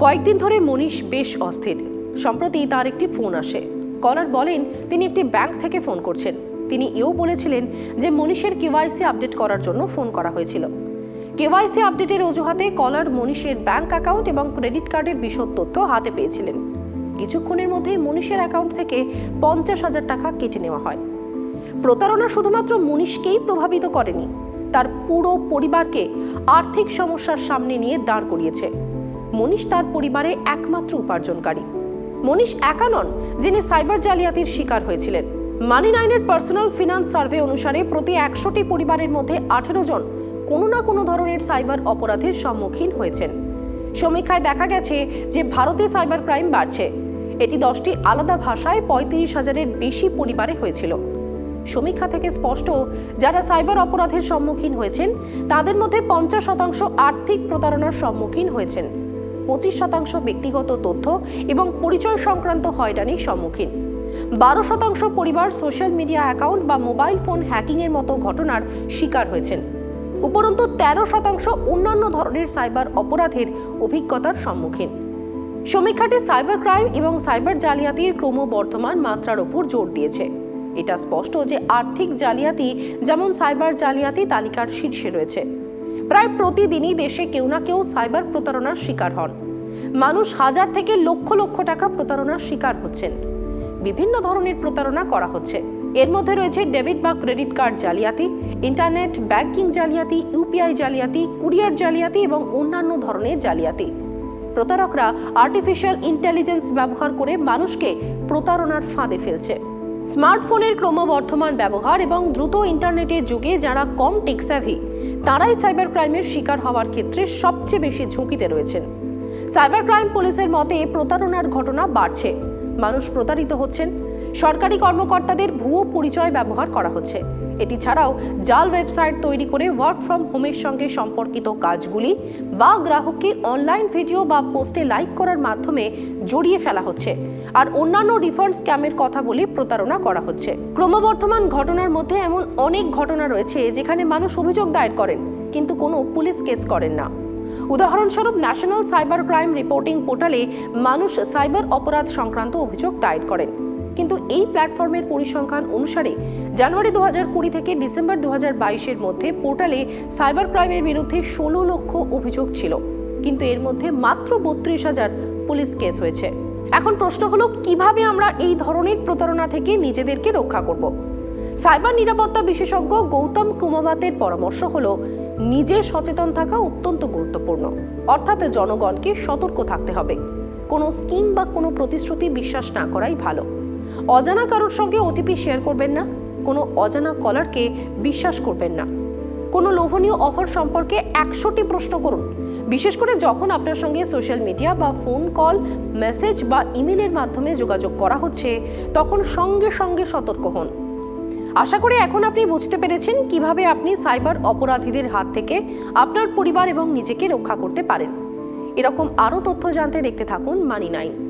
কয়েকদিন ধরে মনীষ বেশ অস্থির। সম্প্রতি তার একটি ফোন আসে। কলার বলেন, তিনি একটি ব্যাংক থেকে ফোন করছেন। তিনি এও বলেছিলেন যে, মনীষের কেওয়াইসি আপডেট করার জন্য ফোন করা হয়েছিল। কেওয়াইসি আপডেটের অজুহাতে কলার মনীষের ব্যাংক অ্যাকাউন্ট এবং ক্রেডিট কার্ডের বিশদ তথ্য হাতে পেয়েছিলেন। কিছুক্ষণের মধ্যেই মনীষের অ্যাকাউন্ট থেকে পঞ্চাশ হাজার টাকা কেটে নেওয়া হয়। প্রতারণা শুধুমাত্র মনীষকেই প্রভাবিত করেনি। তার পুরো পরিবারকে আর্থিক সমস্যার সামনে নিয়ে দাঁড় করিয়েছে। মনীষ তার পরিবারে একমাত্র উপার্জনকারী। মনীষ একা নন, যিনি সাইবার জালিয়াতির শিকার হয়েছিলেন। মানি নাইনের পার্সোনাল ফিনান্স সার্ভে অনুসারে প্রতি একশোটি পরিবারের মধ্যে আঠেরো জন কোনো না কোনো ধরনের সাইবার অপরাধের সম্মুখীন হয়েছেন। সমীক্ষায় দেখা গেছে যে ভারতে সাইবার ক্রাইম বাড়ছে। এটি দশটি আলাদা ভাষায় পঁয়ত্রিশ হাজারের বেশি পরিবারে হয়েছিল। সমীক্ষা থেকে স্পষ্ট যারা সাইবার অপরাধের সম্মুখীন হয়েছেন, তাদের মধ্যে পঞ্চাশ শতাংশ আর্থিক প্রতারণার সম্মুখীন হয়েছেন। পঁচিশ শতাংশ ব্যক্তিগত তথ্য এবং পরিচয় সংক্রান্ত হয়রানির সম্মুখীন। বারো শতাংশ পরিবার সোশ্যাল মিডিয়া অ্যাকাউন্ট বা মোবাইল ফোন হ্যাকিংয়ের মতো ঘটনার শিকার হয়েছেন। উপরন্তু, তেরো শতাংশ অন্যান্য ধরনের সাইবার অপরাধের অভিজ্ঞতার সম্মুখীন। সমীক্ষাটি সাইবার ক্রাইম এবং সাইবার জালিয়াতির ক্রমবর্ধমান মাত্রার উপর জোর দিয়েছে। এটা স্পষ্ট যে আর্থিক জালিয়াতি, যেমন সাইবার জালিয়াতি, তালিকার শীর্ষে রয়েছে। প্রায় প্রতিদিনই দেশে কেউ না কেউ সাইবার প্রতারণার শিকার হন। মানুষ হাজার থেকে লক্ষ লক্ষ টাকা প্রতারণার শিকার হচ্ছেন। বিভিন্ন ধরনের প্রতারণা করা হচ্ছে। এর মধ্যে রয়েছে ডেবিট বা ক্রেডিট কার্ড জালিয়াতি, ইন্টারনেট ব্যাংকিং জালিয়াতি ইউপিআই জালিয়াতি, কুরিয়ার জালিয়াতি এবং অন্যান্য ধরনের জালিয়াতি। প্রতারকরা আর্টিফিশিয়াল ইন্টেলিজেন্স ব্যবহার করে মানুষকে প্রতারণার ফাঁদে ফেলছে। স্মার্টফোনের ক্রমবর্ধমান ব্যবহার এবং দ্রুত ইন্টারনেটের যুগে যারা কম টেকস্যাভি তারাই সাইবার ক্রাইমের শিকার হওয়ার ক্ষেত্রে সবচেয়ে বেশি ঝুঁকিতে রয়েছেন। সাইবার ক্রাইম পুলিশের মতে প্রতারণার ঘটনা বাড়ছে। মানুষ প্রতারিত হচ্ছেন। সরকারি কর্মকর্তাদের ভুয়ো পরিচয় ব্যবহার করা হচ্ছে। এটি ছাড়াও জাল ওয়েবসাইট তৈরি করে ওয়ার্ক ফ্রম হোমের সঙ্গে সম্পর্কিত কাজগুলি বা গ্রাহককে অনলাইন ভিডিও বা পোস্টে লাইক করার মাধ্যমে জড়িয়ে ফেলা হচ্ছে। আর অন্যান্য রিফান্ড স্ক্যামের কথা বলে প্রতারণা করা হচ্ছে। ক্রমবর্ধমান ঘটনার মধ্যে এমন অনেক ঘটনা রয়েছে যেখানে মানুষ অভিযোগ দায়ের করেন, কিন্তু কোনো পুলিশ কেস করেন না। উদাহরণস্বরূপ ন্যাশনাল সাইবার ক্রাইম রিপোর্টিং পোর্টালে মানুষ সাইবার অপরাধ সংক্রান্ত অভিযোগ দায়ের করেন। কিন্তু এই প্ল্যাটফর্মের পরিসংখ্যান অনুসারে জানুয়ারি দু হাজার কুড়ি থেকে ডিসেম্বর দু হাজার বাইশের মধ্যে পোর্টালে সাইবার ক্রাইমের বিরুদ্ধে ষোলো লক্ষ অভিযোগ ছিল। কিন্তু এর মধ্যে মাত্র বত্রিশ হাজার পুলিশ কেস হয়েছে। এখন প্রশ্ন হলো, কীভাবে আমরা এই ধরনের প্রতারণা থেকে নিজেদেরকে রক্ষা করব? সাইবার নিরাপত্তা বিশেষজ্ঞ গৌতম কুমাবাতের পরামর্শ হলো, নিজে সচেতন থাকা অত্যন্ত গুরুত্বপূর্ণ। অর্থাৎ জনগণকে সতর্ক থাকতে হবে। কোনো স্কিম বা কোনো প্রতিশ্রুতি বিশ্বাস না করাই ভালো। অজানা কারোর সঙ্গে ওটিপি শেয়ার করবেন না, কোনো অজানা কলারকে বিশ্বাস করবেন না। কোনো লোভনীয় অফার সম্পর্কে একশোটি প্রশ্ন করুন। বিশেষ করে যখন আপনার সঙ্গে সোশ্যাল মিডিয়া বা ফোন কল মেসেজ বা ইমেলের মাধ্যমে যোগাযোগ করা হচ্ছে, তখন সঙ্গে সঙ্গে সতর্ক হন। আশা করি এখন আপনি বুঝতে পেরেছেন কীভাবে আপনি সাইবার অপরাধীদের হাত থেকে আপনার পরিবার এবং নিজেকে রক্ষা করতে পারেন। এরকম আরও তথ্য জানতে দেখতে থাকুন মানি নাইন